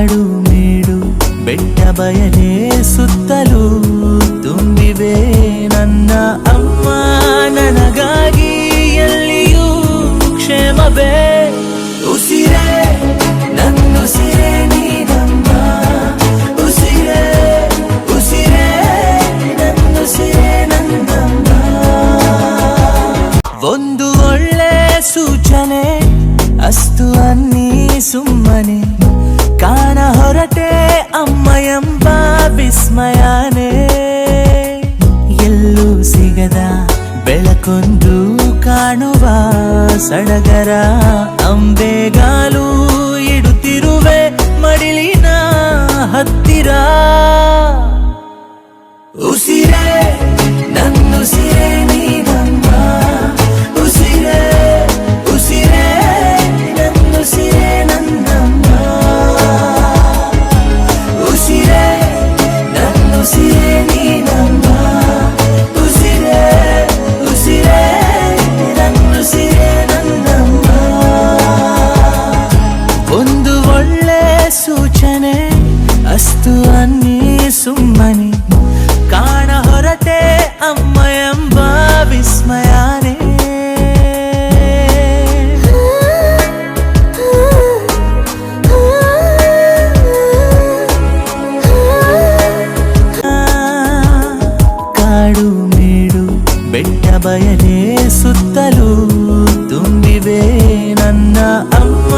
ಕಾಡು ಮೇಡು ಬೆಟ್ಟ ಬಯಲೇ ಸುತ್ತಲೂ ತುಂಬಿವೆ ನನ್ನ ಅಮ್ಮ. ನನಗಾಗಿ ಎಲ್ಲಿಯೂ ಕ್ಷೇಮವೇ? ಉಸಿರೇ ನನ್ನುಸಿರೇ ನೀನಮ್ಮ. ಉಸಿರೇ ಉಸಿರೇ ನನ್ನುಸಿರೇ ನನ್ನಮ್ಮ. ಒಂದು ವಿಸ್ಮಯನೇ. ಎಲ್ಲೂ ಸಿಗದ ಬೆಳಕೊಂದು ಕಾಣುವ ಸಡಗರ. ಅಂಬೆಗಾಲು ಇಡುತ್ತಿರುವೆ ಮಡಿಲಿನ ಹತ್ತಿರ. ಬಯಲೇ ಸುತ್ತಲೂ ತುಂಬಿವೆ ನನ್ನ ಅಮ್ಮ